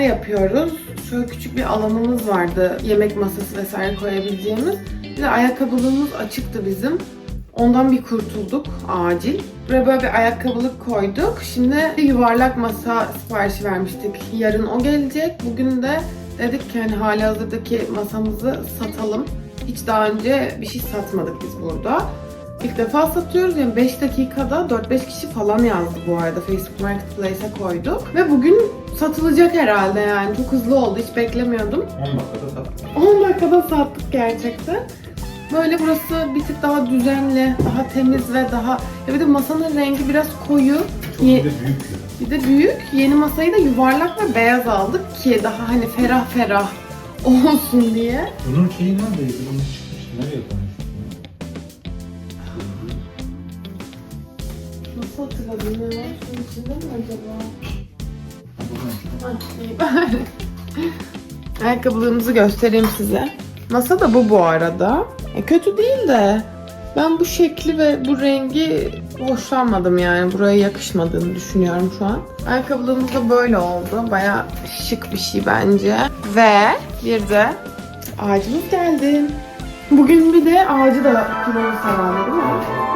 yemekler yapıyoruz. Şöyle küçük bir alanımız vardı. Yemek masası vesaire koyabileceğimiz. Bir de ayakkabılığımız açıktı bizim. Ondan bir kurtulduk acil. Buraya böyle bir ayakkabılık koyduk. Şimdi bir yuvarlak masa siparişi vermiştik. Yarın o gelecek. Bugün de dedik ki hani hali hazırdaki masamızı satalım. Hiç daha önce bir şey satmadık biz burada. İlk defa satıyoruz. Yani 5 dakikada 4-5 kişi falan yazdı bu arada. Facebook Marketplace'e koyduk. Ve bugün satılacak herhalde yani. Çok hızlı oldu. Hiç beklemiyordum. 10 dakikada sattık. 10 dakikada sattık gerçekten. Böyle burası bir tık daha düzenli, daha temiz ve daha... Ya bir de masanın rengi biraz koyu. Çok Ye- bir de büyük bir de büyük. Yeni masayı da yuvarlak ve beyaz aldık ki daha hani ferah ferah olsun diye. Bunun şeyi neredeydi? Bunun çıkmıştı. Nereye koymuştuk? Nasıl ya? Ayakkabılığımızı göstereyim size. Masa da bu bu arada. E, kötü değil de ben bu şekli ve bu rengi hoşlanmadım yani. Buraya yakışmadığını düşünüyorum şu an. Ayakkabılığımız da böyle oldu. Baya şık bir şey bence. Ve bir de ağacımız geldi. Bugün bir de ağacı da kurulmuş herhalde değil?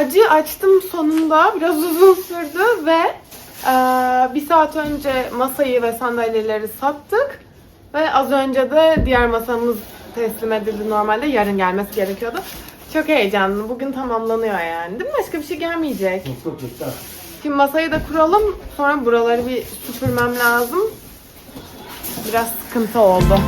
Ağacı açtım sonunda. Biraz uzun sürdü ve eee, bir saat önce masayı ve sandalyeleri sattık. Ve az önce de diğer masamız teslim edildi normalde. Yarın gelmesi gerekiyordu. Çok heyecanlı. Bugün tamamlanıyor yani. Değil mi? Başka bir şey gelmeyecek. Yok yok yeter. Şimdi masayı da kuralım. Sonra buraları bir süpürmem lazım. Biraz sıkıntı oldu.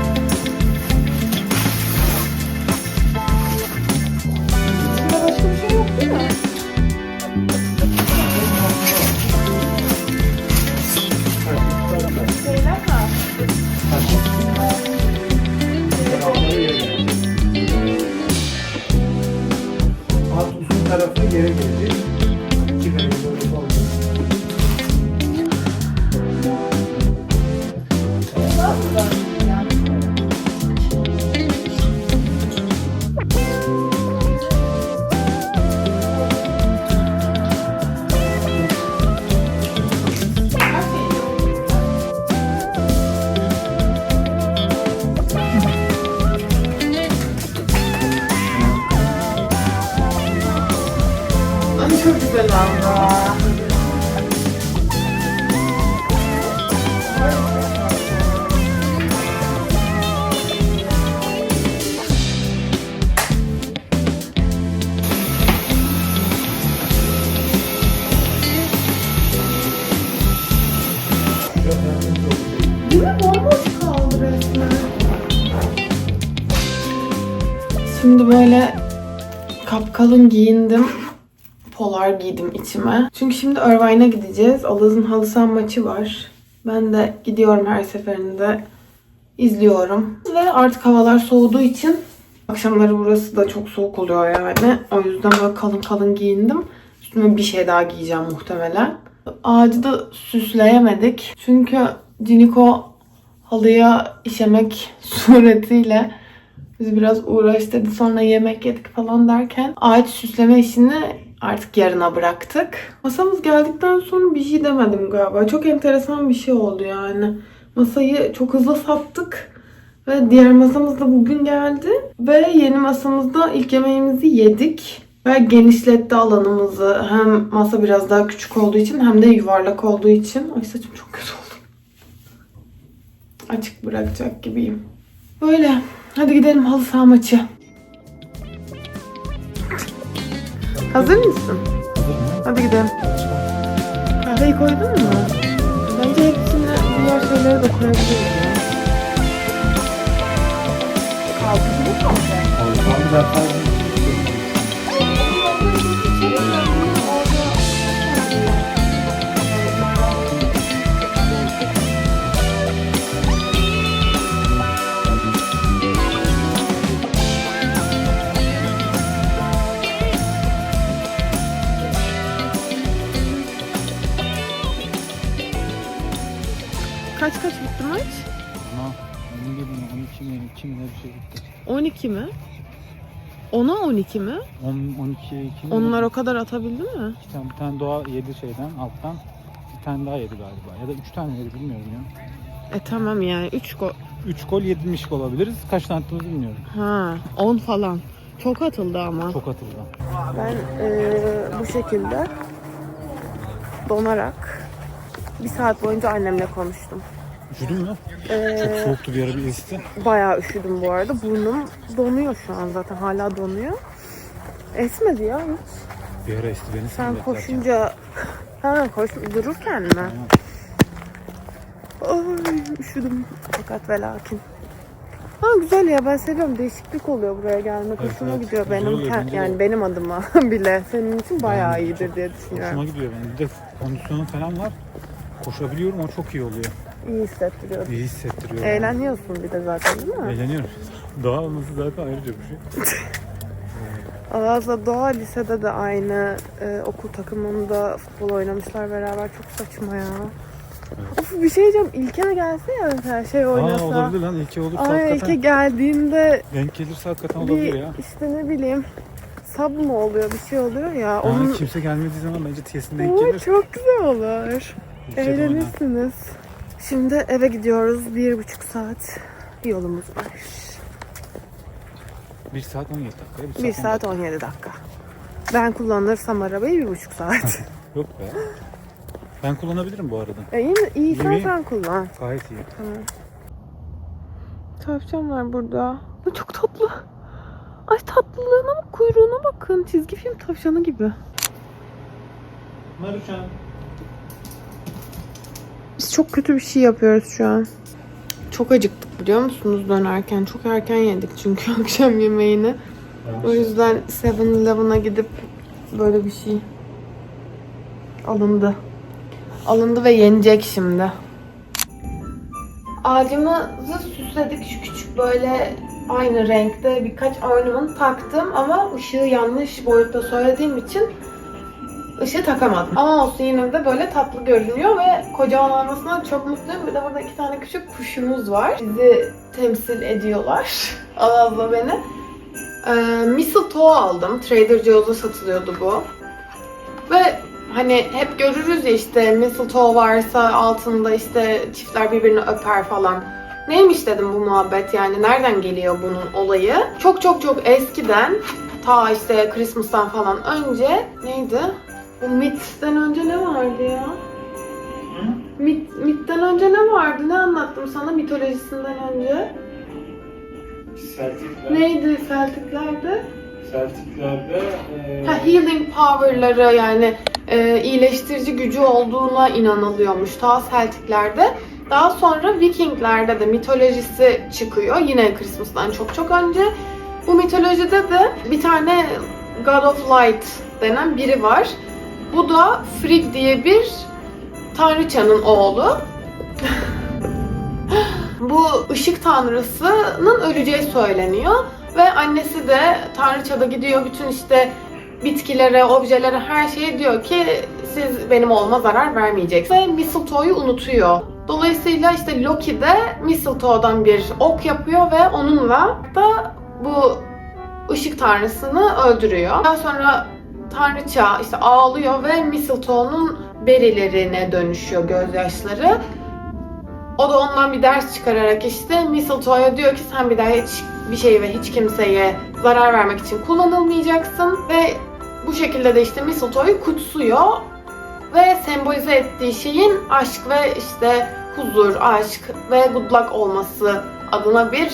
Şimdi böyle kapkalın giyindim. Polar giydim içime. Çünkü şimdi Irvine'a gideceğiz. Alaz'ın halı saha maçı var. Ben de gidiyorum her seferinde. izliyorum. Ve artık havalar soğuduğu için akşamları burası da çok soğuk oluyor yani. O yüzden böyle kalın kalın giyindim. Üstüme bir şey daha giyeceğim muhtemelen. Ağacı da süsleyemedik. Çünkü Ciniko halıya işemek suretiyle bizi biraz uğraştırdı. Sonra yemek yedik falan derken ağaç süsleme işini artık yarına bıraktık. Masamız geldikten sonra bir şey demedim galiba. Çok enteresan bir şey oldu yani. Masayı çok hızlı sattık. Ve diğer masamız da bugün geldi. Ve yeni masamızda ilk yemeğimizi yedik. Ve genişletti alanımızı. Hem masa biraz daha küçük olduğu için hem de yuvarlak olduğu için. Ay saçım çok kötü oldu. Açık bırakacak gibiyim. Böyle. Hadi gidelim halı saha maçı. Hazır mısın? Hadi gidelim. Kahveyi koydun mu? Bence hepsine diğer şeyleri de koyabiliriz ya. Altı gibi mi Kaç kaç bitti maç? Ama 11 mi 12 mi 2 mi ne bir şey gitti. 12 mi? 10'a 12 mi? 10, 12, 2 mi? Onlar o kadar atabildi mi? İki tane, bir tane doğa yedi şeyden alttan. Bir tane daha yedi galiba. Ya da 3 tane yedi bilmiyorum ya. E tamam yani 3 gol. 3 gol yedirmiş de olabiliriz. Kaç tane attığımızı bilmiyorum. Ha 10 falan. Çok atıldı ama. Çok atıldı. Ben eee, bu şekilde donarak bir saat boyunca annemle konuştum. Üşüdün mü? Eee, Çok soğuktu bir ara bir esti. bayağı üşüdüm bu arada. Burnum donuyor şu an zaten hala donuyor. Esmedi ya hiç. Bir ara esti beni Sen beklerken. koşunca... Ha koş dururken mi? Ay üşüdüm. Fakat ve lakin. Ha güzel ya ben seviyorum. Değişiklik oluyor buraya gelmek. Evet, Hoşuma evet. gidiyor benim oluyor, kend- bence de. yani benim adıma bile. Senin için bayağı iyidir diye Hoşuma düşünüyorum. gidiyor benim. Bir de kondisyonum falan var. Koşabiliyorum o çok iyi oluyor. İyi hissettiriyor. İyi hissettiriyor. Eğleniyorsun bir de zaten değil mi? Eğleniyorum. Doğa olması zaten ayrıca bir şey. Avaz'la Doğa lisede de aynı e, okul takımında futbol oynamışlar beraber. Çok saçma ya. Of bir şey diyeceğim. İlker gelse ya mesela şey oynasa. Aa olabilir lan ilki olur Ay. İlke geldiğinde Denk gelirse hakikaten olabilir bir ya. işte ne bileyim sab mı oluyor bir şey oluyor ya. Onun kimse gelmediği zaman bence TS'in denk gelir. çok güzel olur. Oynar. Eğlenirsiniz. Şimdi eve gidiyoruz. Bir buçuk saat yolumuz var. 1 saat 17 dakika. 1 saat 17 dakika. Ben kullanırsam arabayı bir buçuk saat. Yok be. Ben kullanabilirim bu arada. e iyi, iyi sen sen kullan. Gayet iyi. Tamam. Tavşan var burada. Bu çok tatlı. Ay tatlılığına bak, kuyruğuna bakın. Çizgi film tavşanı gibi. Maruçan. Biz çok kötü bir şey yapıyoruz şu an. Çok acıktık biliyor musunuz dönerken? Çok erken yedik çünkü akşam yemeğini. O yüzden 7-Eleven'a gidip böyle bir şey alındı. Alındı ve yenecek şimdi. Ağacımızı süsledik şu küçük böyle aynı renkte birkaç ornament taktım ama ışığı yanlış boyutta söylediğim için ışığı takamadım. Ama olsun yine de böyle tatlı görünüyor ve kocaman olmasına çok mutluyum. Bir de burada iki tane küçük kuşumuz var. Bizi temsil ediyorlar. Alazla beni. Ee, mistletoe aldım. Trader Joe'da satılıyordu bu. Ve hani hep görürüz ya işte mistletoe varsa altında işte çiftler birbirini öper falan. Neymiş dedim bu muhabbet yani nereden geliyor bunun olayı? Çok çok çok eskiden ta işte Christmas'tan falan önce neydi? Bu Myth'ten önce ne vardı ya? Myth, Myth'ten önce ne vardı? Ne anlattım sana mitolojisinden önce? Celtic'ler, Neydi Celtic'lerde? Celtic'lerde e, Ha, healing power'ları yani e, iyileştirici gücü olduğuna inanılıyormuş ta Celtic'lerde. Daha sonra Viking'lerde de mitolojisi çıkıyor. Yine Christmas'tan çok çok önce. Bu mitolojide de bir tane God of Light denen biri var. Bu da Frigg diye bir tanrıçanın oğlu. Bu ışık tanrısının öleceği söyleniyor. Ve annesi de tanrıçada gidiyor bütün işte bitkilere, objelere, her şeye diyor ki siz benim oğluma zarar vermeyeceksiniz. Ve Mistletoe'yu unutuyor. Dolayısıyla işte Loki de Mistletoe'dan bir ok yapıyor ve onunla da bu ışık tanrısını öldürüyor. Daha sonra tanrıça işte ağlıyor ve Mistletoe'nun berilerine dönüşüyor gözyaşları. O da ondan bir ders çıkararak işte Mistletoe'ya diyor ki sen bir daha hiç bir şeye ve hiç kimseye zarar vermek için kullanılmayacaksın ve bu şekilde de işte Mistletoe'yu kutsuyor ve sembolize ettiği şeyin aşk ve işte huzur, aşk ve good luck olması adına bir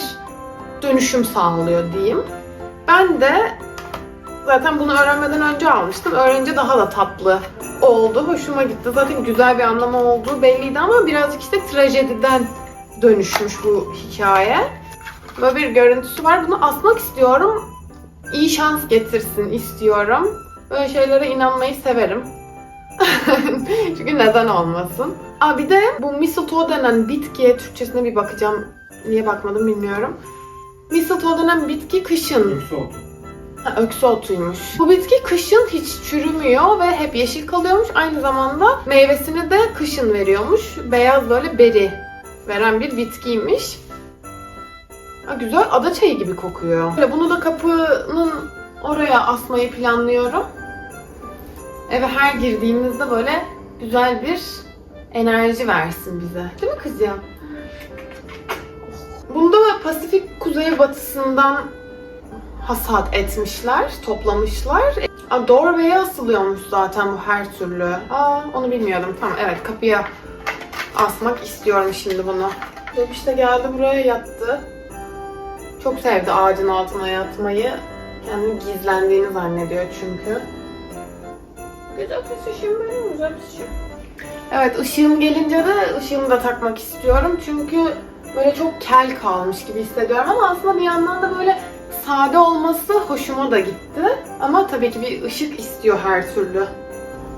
dönüşüm sağlıyor diyeyim. Ben de zaten bunu öğrenmeden önce almıştım. Öğrenince daha da tatlı oldu. Hoşuma gitti. Zaten güzel bir anlamı olduğu belliydi ama birazcık işte trajediden dönüşmüş bu hikaye. Böyle bir görüntüsü var. Bunu asmak istiyorum. İyi şans getirsin istiyorum. Böyle şeylere inanmayı severim. Çünkü neden olmasın. Aa bir de bu mistletoe denen bitkiye Türkçesine bir bakacağım. Niye bakmadım bilmiyorum. Mistletoe denen bitki kışın Ha, öksü otuymuş. Bu bitki kışın hiç çürümüyor ve hep yeşil kalıyormuş. Aynı zamanda meyvesini de kışın veriyormuş. Beyaz böyle beri veren bir bitkiymiş. Ha, güzel ada çayı gibi kokuyor. Böyle bunu da kapının oraya asmayı planlıyorum. Eve her girdiğimizde böyle güzel bir enerji versin bize. Değil mi kız ya? Bunda Pasifik kuzeybatısından hasat etmişler, toplamışlar. Aa, doorway'e asılıyormuş zaten bu her türlü. Aa, onu bilmiyordum. Tamam evet kapıya asmak istiyorum şimdi bunu. Bebiş de geldi buraya yattı. Çok sevdi ağacın altına yatmayı. Kendini gizlendiğini zannediyor çünkü. Güzel pisişim benim, güzel pisişim. Evet, ışığım gelince de ışığımı da takmak istiyorum. Çünkü böyle çok kel kalmış gibi hissediyorum ama aslında bir yandan da böyle sade olması hoşuma da gitti. Ama tabii ki bir ışık istiyor her türlü.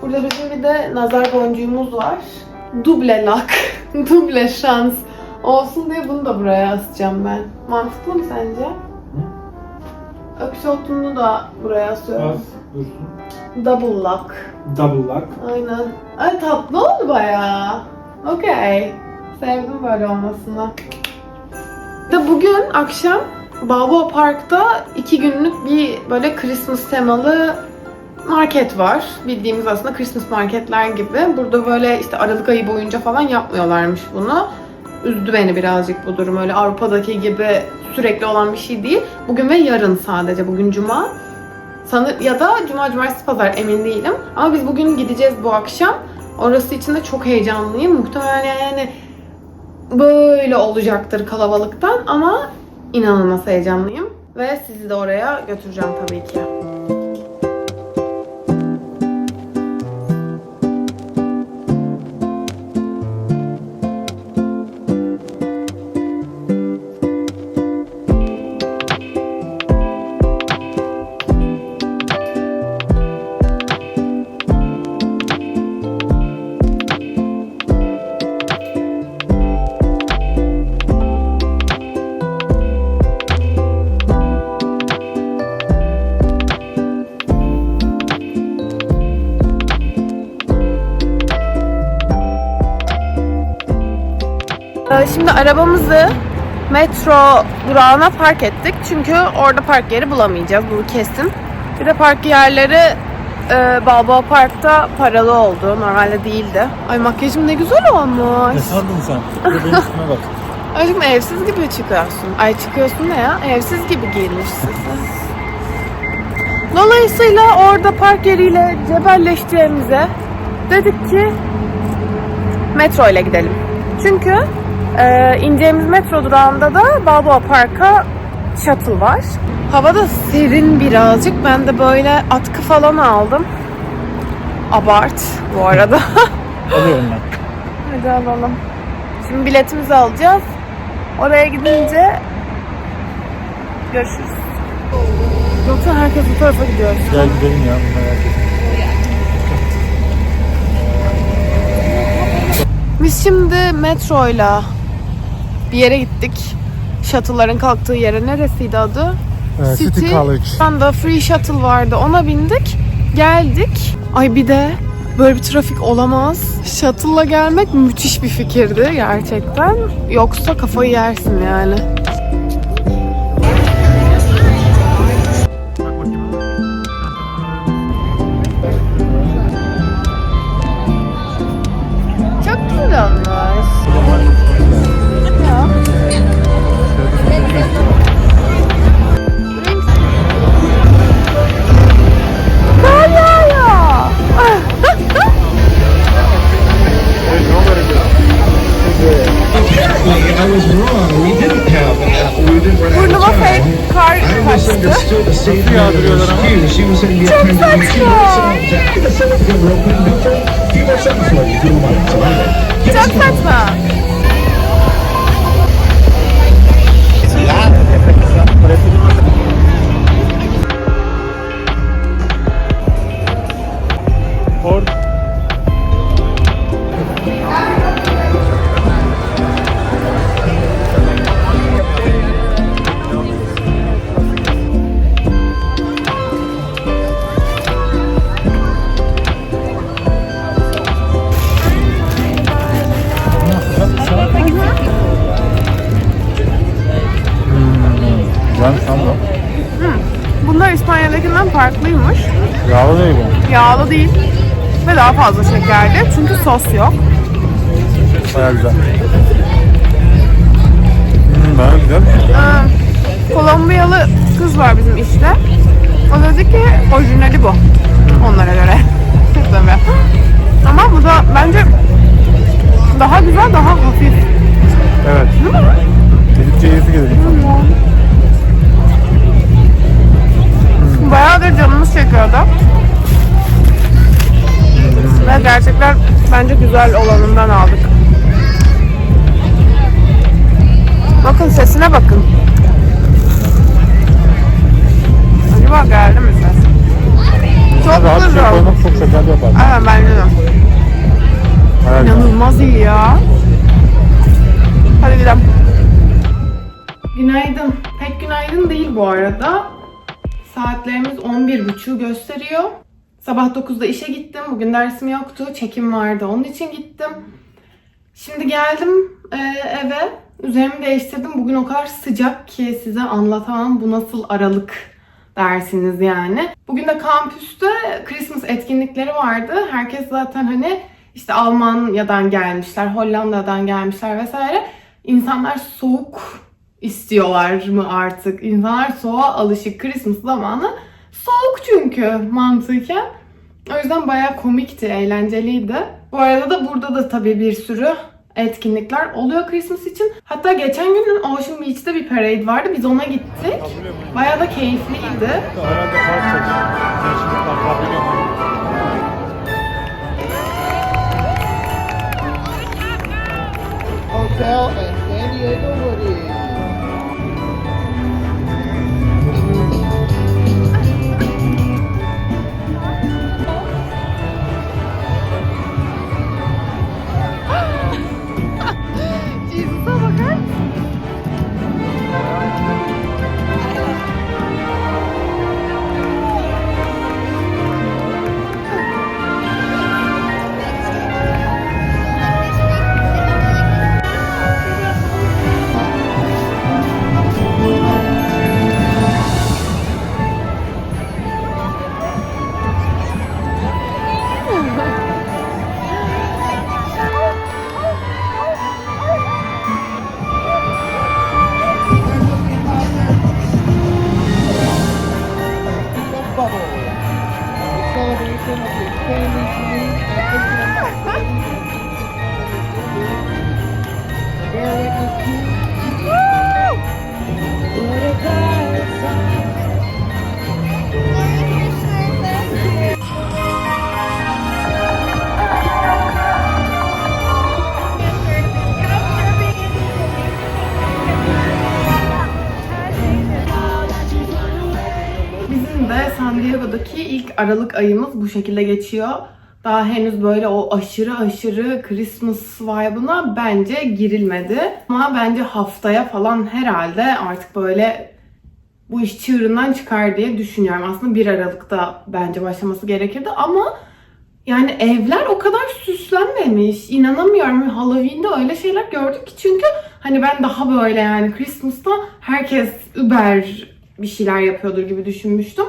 Burada bizim bir de nazar boncuğumuz var. Duble lak, duble şans olsun diye bunu da buraya asacağım ben. Mantıklı mı sence? Öksü otunu da buraya asıyorum. dursun. Double luck. Double lock. Aynen. Ay tatlı oldu bayağı. Okey. Sevdim böyle olmasını. De bugün akşam Balboa Park'ta iki günlük bir böyle Christmas temalı market var. Bildiğimiz aslında Christmas marketler gibi. Burada böyle işte Aralık ayı boyunca falan yapmıyorlarmış bunu. Üzdü beni birazcık bu durum. Öyle Avrupa'daki gibi sürekli olan bir şey değil. Bugün ve yarın sadece. Bugün cuma. Sanır ya da cuma cumartesi pazar emin değilim. Ama biz bugün gideceğiz bu akşam. Orası için de çok heyecanlıyım. Muhtemelen yani böyle olacaktır kalabalıktan ama inanılmaz heyecanlıyım. Ve sizi de oraya götüreceğim tabii ki. Şimdi arabamızı metro durağına park ettik. Çünkü orada park yeri bulamayacağız. Bu kesin. Bir de park yerleri e, Balboa Park'ta paralı oldu. Normalde değildi. Ay makyajım ne güzel olmuş. Ne sandın sen? Bir de benim üstüme bak. Aşkım evsiz gibi çıkıyorsun. Ay çıkıyorsun ne ya? Evsiz gibi giyinmişsin. Dolayısıyla orada park yeriyle cebelleşeceğimize dedik ki metro ile gidelim. Çünkü e, ineceğimiz metro durağında da Balboa Park'a shuttle var. Hava da serin birazcık. Ben de böyle atkı falan aldım. Abart bu arada. Alıyorum ben. Hadi alalım. Şimdi biletimizi alacağız. Oraya gidince görüşürüz. Yoksa herkes bu tarafa gidiyor. Gel gidelim ya merak etme. Biz şimdi metroyla bir yere gittik. Shuttle'ların kalktığı yere. Neresiydi adı? Ee, City College. Tam da free shuttle vardı. Ona bindik. Geldik. Ay bir de böyle bir trafik olamaz. Shuttle'la gelmek müthiş bir fikirdi gerçekten. Yoksa kafayı yersin yani. Burnuma fake kar kaçtı. yağdırıyorlar ama? Çok saçma. wrote something Yağlı değil bu. Yağlı değil ve daha fazla şekerli çünkü sos yok. Baya güzel. Hmm, baya güzel. Ee, Kolombiyalı kız var bizim işte. O dedi ki orijinali bu. Onlara göre. Tabii. Ama bu da bence daha güzel, daha hafif. Güzel olanından aldık. Bakın sesine bakın. Acaba geldi mi ses? Çok Rahat bir şey güzel. koymak çok şekerli yapar. Aynen bence de. Güzel. İnanılmaz iyi ya. Hadi gidelim. Günaydın. Pek günaydın değil bu arada. Saatlerimiz 11.30'u gösteriyor. Sabah 9'da işe gittim. Bugün dersim yoktu. Çekim vardı. Onun için gittim. Şimdi geldim e, eve. Üzerimi değiştirdim. Bugün o kadar sıcak ki size anlatamam. Bu nasıl aralık dersiniz yani. Bugün de kampüste Christmas etkinlikleri vardı. Herkes zaten hani işte Almanya'dan gelmişler, Hollanda'dan gelmişler vesaire. İnsanlar soğuk istiyorlar mı artık? İnsanlar soğuğa alışık Christmas zamanı. Soğuk çünkü mantıken. O yüzden bayağı komikti, eğlenceliydi. Bu arada da burada da tabii bir sürü etkinlikler oluyor Christmas için. Hatta geçen gün Ocean Beach'te bir parade vardı. Biz ona gittik. Bayağı da keyifliydi. Hotel San Diego Woody. Aralık ayımız bu şekilde geçiyor. Daha henüz böyle o aşırı aşırı Christmas vibe'ına bence girilmedi. Ama bence haftaya falan herhalde artık böyle bu iş çığırından çıkar diye düşünüyorum. Aslında 1 Aralık'ta bence başlaması gerekirdi ama yani evler o kadar süslenmemiş. İnanamıyorum. Halloween'de öyle şeyler gördük ki çünkü hani ben daha böyle yani Christmas'ta herkes Uber bir şeyler yapıyordur gibi düşünmüştüm.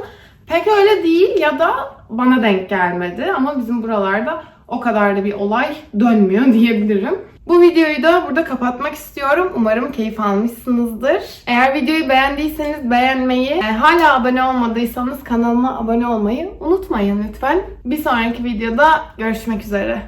Pek öyle değil ya da bana denk gelmedi ama bizim buralarda o kadar da bir olay dönmüyor diyebilirim. Bu videoyu da burada kapatmak istiyorum. Umarım keyif almışsınızdır. Eğer videoyu beğendiyseniz beğenmeyi, e, hala abone olmadıysanız kanalıma abone olmayı unutmayın lütfen. Bir sonraki videoda görüşmek üzere.